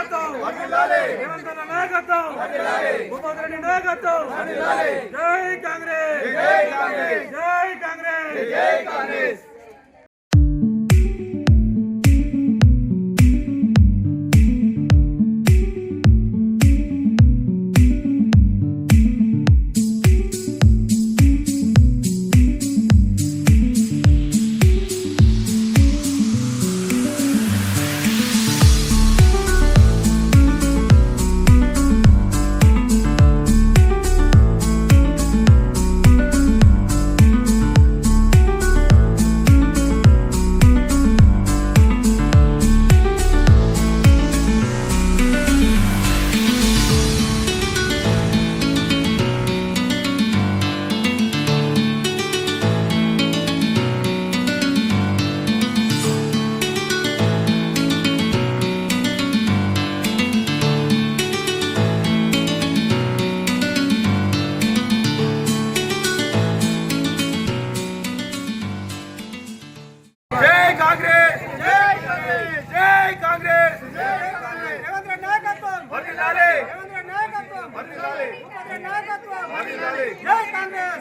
నాయకత్వం. రేవంత్ అన్న నాయకత్వం. భూపతి రెడ్డి నాయకత్వం జై కాంగ్రెస్. జై కాంగ్రెస్. జై కాంగ్రెస్.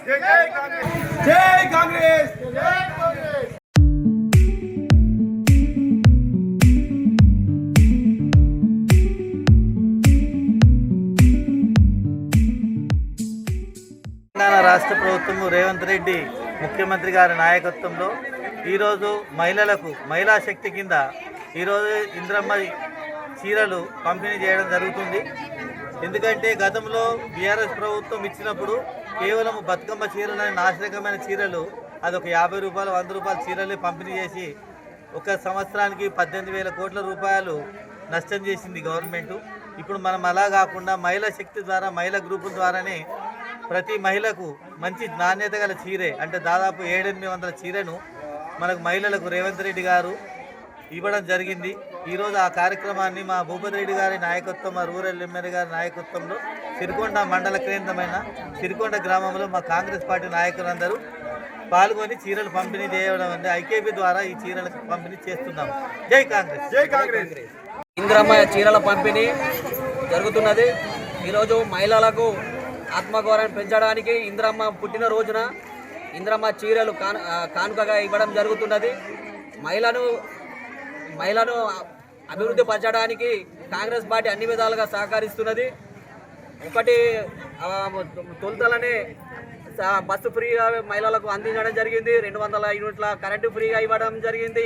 జై కాంగ్రెస్ జై కాంగ్రెస్ తెలంగాణ రాష్ట్ర ప్రభుత్వము రేవంత్ రెడ్డి ముఖ్యమంత్రి గారి నాయకత్వంలో ఈరోజు మహిళలకు మహిళా శక్తి కింద ఈరోజు ఇంద్రమ్మ చీరలు పంపిణీ చేయడం జరుగుతుంది. ఎందుకంటే గతంలో బీఆర్ఎస్ ప్రభుత్వం ఇచ్చినప్పుడు కేవలం బతుకమ్మ చీరలని నాశనకమైన చీరలు అది ఒక యాభై రూపాయలు వంద రూపాయల చీరలు పంపిణీ చేసి ఒక సంవత్సరానికి పద్దెనిమిది వేల కోట్ల రూపాయలు నష్టం చేసింది గవర్నమెంట్. ఇప్పుడు మనం అలా కాకుండా మహిళా శక్తి ద్వారా మహిళా గ్రూపుల ద్వారానే ప్రతి మహిళకు మంచి నాణ్యత గల చీరే అంటే దాదాపు ఏడెనిమిది వందల చీరను మనకు మహిళలకు రేవంత్ రెడ్డి గారు ఇవ్వడం జరిగింది. ఈరోజు ఆ కార్యక్రమాన్ని మా భూపతి రెడ్డి గారి నాయకత్వం మా రూరల్ ఎమ్మెల్యే గారి నాయకత్వంలో సిరికొండ మండల కేంద్రమైన సిరికొండ గ్రామంలో మా కాంగ్రెస్ పార్టీ నాయకులందరూ పాల్గొని చీరలు పంపిణీ చేయడం అంటే ఐకేపీ ద్వారా ఈ చీరలకు పంపిణీ చేస్తున్నాం జై కాంగ్రెస్. జై కాంగ్రెస్. ఇందిరమ్మ చీరల పంపిణీ జరుగుతున్నది. ఈరోజు మహిళలకు ఆత్మగౌరవం పెంచడానికి ఇందిరమ్మ పుట్టిన రోజున ఇందిరమ్మ చీరలు కాను ఆ, కానుకగా ఇవ్వడం జరుగుతున్నది. మహిళను మహిళను అభివృద్ధి పరచడానికి కాంగ్రెస్ పార్టీ అన్ని విధాలుగా సహకరిస్తున్నది. ఒకటి తొలుతలనే స- బస్సు ఫ్రీగా మహిళలకు అందించడం జరిగింది. రెండు వందల యూనిట్ల కరెంటు ఫ్రీగా ఇవ్వడం జరిగింది.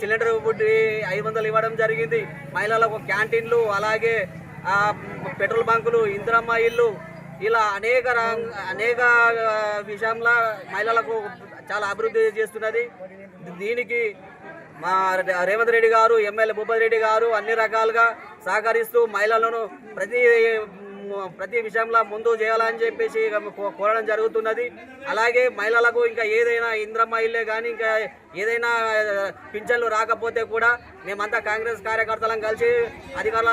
సిలిండర్ ఫుడ్ ఐదు వందలు ఇవ్వడం జరిగింది. మహిళలకు క్యాంటీన్లు అలాగే పెట్రోల్ బంకులు ఇందిరమ్మ ఇల్లు ఇలా అనేక అనేక విషయంలో మహిళలకు చాలా అభివృద్ధి చేస్తున్నది. దీనికి మా రేవంత్ రెడ్డి గారు ఎమ్మెల్యే భూపతి రెడ్డి గారు అన్ని రకాలుగా సహకరిస్తూ మహిళలను ప్రతి ప్రతి విషయంలో ముందు చేయాలని చెప్పేసి కోరడం జరుగుతున్నది. అలాగే మహిళలకు ఇంకా ఏదైనా ఇంద్రమ్మ ఇల్లే కానీ ఇంకా ఏదైనా పింఛన్లు రాకపోతే కూడా మేమంతా కాంగ్రెస్ కార్యకర్తలను కలిసి అధికారుల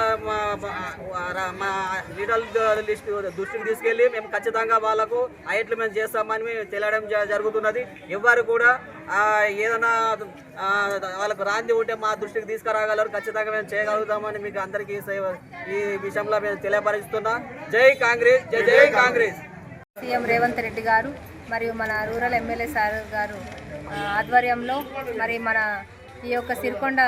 మా- లీడర్ లిస్ట్ దృష్టికి తీసుకెళ్ళి మేము ఖచ్చితంగా వాళ్ళకు అయ్యట్లు మేము చేస్తామని మేము తెలియడం జ- జరుగుతున్నది. ఎవ్వరు కూడా ఏదైనా వాళ్ళకు రాంది ఉంటే మా దృష్టికి తీసుకురాగలరు. ఖచ్చితంగా మేము చేయగలుగుతామని మీకు అందరికీ ఈ విషయంలో మేము తెలియపరుస్తున్నా. జై కాంగ్రెస్ జై జై కాంగ్రెస్. సీఎం రేవంత్ రెడ్డి గారు మరియు మన రూరల్ ఎమ్మెల్యే సార్ గారు ఆధ్వర్యంలో మరి మన ఈ యొక్క సిరికొండ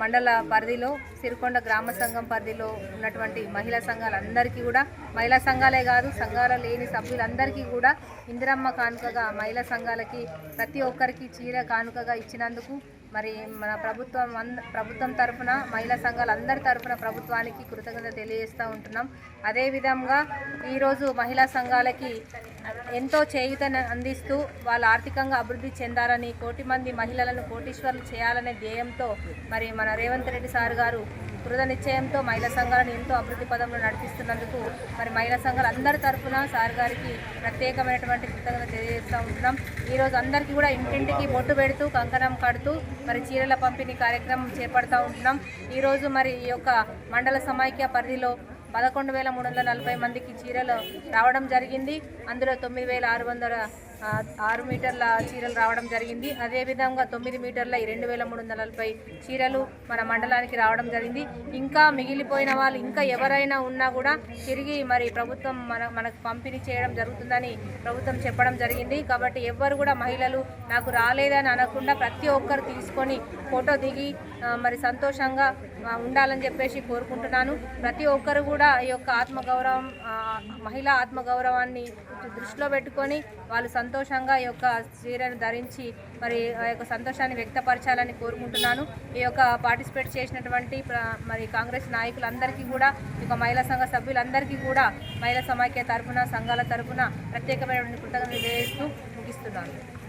మండల పరిధిలో సిరికొండ గ్రామ సంఘం పరిధిలో ఉన్నటువంటి మహిళా సంఘాలందరికీ కూడా మహిళా సంఘాలే కాదు సంఘాల లేని సభ్యులందరికీ కూడా ఇందిరమ్మ కానుకగా మహిళా సంఘాలకి ప్రతి ఒక్కరికి చీర కానుకగా ఇచ్చినందుకు మరి మన ప్రభుత్వం అంద ప్రభుత్వం తరఫున మహిళా సంఘాలు అందరి తరఫున ప్రభుత్వానికి కృతజ్ఞత తెలియజేస్తూ ఉంటున్నాం. అదేవిధంగా ఈరోజు మహిళా సంఘాలకి ఎంతో చేయుతను అందిస్తూ వాళ్ళు ఆర్థికంగా అభివృద్ధి చెందాలని కోటి మంది మహిళలను కోటీశ్వర్లు చేయాలనే ధ్యేయంతో మరి మన రేవంత్ రెడ్డి సార్ గారు కృత నిశ్చయంతో మహిళా సంఘాలను ఎంతో అభివృద్ధి పదంలో నడిపిస్తున్నందుకు మరి మహిళా సంఘాలు అందరి తరఫున సార్ గారికి ప్రత్యేకమైనటువంటి కృతజ్ఞత తెలియజేస్తూ ఉంటున్నాం. ఈరోజు అందరికీ కూడా ఇంటింటికి బొట్టు పెడుతూ కంకణం కడుతూ మరి చీరల పంపిణీ కార్యక్రమం చేపడుతూ ఉంటున్నాం. ఈరోజు మరి ఈ యొక్క మండల సమైక్య పరిధిలో పదకొండు వేల మూడు వందల నలభై మందికి చీరలు రావడం జరిగింది. అందులో తొమ్మిది వేల ఆరు వందల ఆరు మీటర్ల చీరలు రావడం జరిగింది. అదేవిధంగా తొమ్మిది మీటర్ల ఈ రెండు వేల మూడు వందల నలభై చీరలు మన మండలానికి రావడం జరిగింది. ఇంకా మిగిలిపోయిన వాళ్ళు ఇంకా ఎవరైనా ఉన్నా కూడా తిరిగి మరి ప్రభుత్వం మన మనకు పంపిణీ చేయడం జరుగుతుందని ప్రభుత్వం చెప్పడం జరిగింది. కాబట్టి ఎవ్వరు కూడా మహిళలు నాకు రాలేదని అనకుండా ప్రతి ఒక్కరు తీసుకొని ఫోటో దిగి మరి సంతోషంగా ఉండాలని చెప్పేసి కోరుకుంటున్నాను. ప్రతి ఒక్కరు కూడా ఈ యొక్క ఆత్మగౌరవం మహిళా ఆత్మగౌరవాన్ని దృష్టిలో పెట్టుకొని వాళ్ళు సంతోషంగా ఈ యొక్క చీరను ధరించి మరి ఆ యొక్క సంతోషాన్ని వ్యక్తపరచాలని కోరుకుంటున్నాను. ఈ యొక్క పార్టిసిపేట్ చేసినటువంటి ప్ర- మరి కాంగ్రెస్ నాయకులందరికీ కూడా ఈ యొక్క మహిళా సంఘ సభ్యులందరికీ కూడా మహిళా సమాఖ్య తరఫున సంఘాల తరఫున ప్రత్యేకమైనటువంటి కృతజ్ఞతలు తెలియజేస్తూ ముగిస్తున్నాను.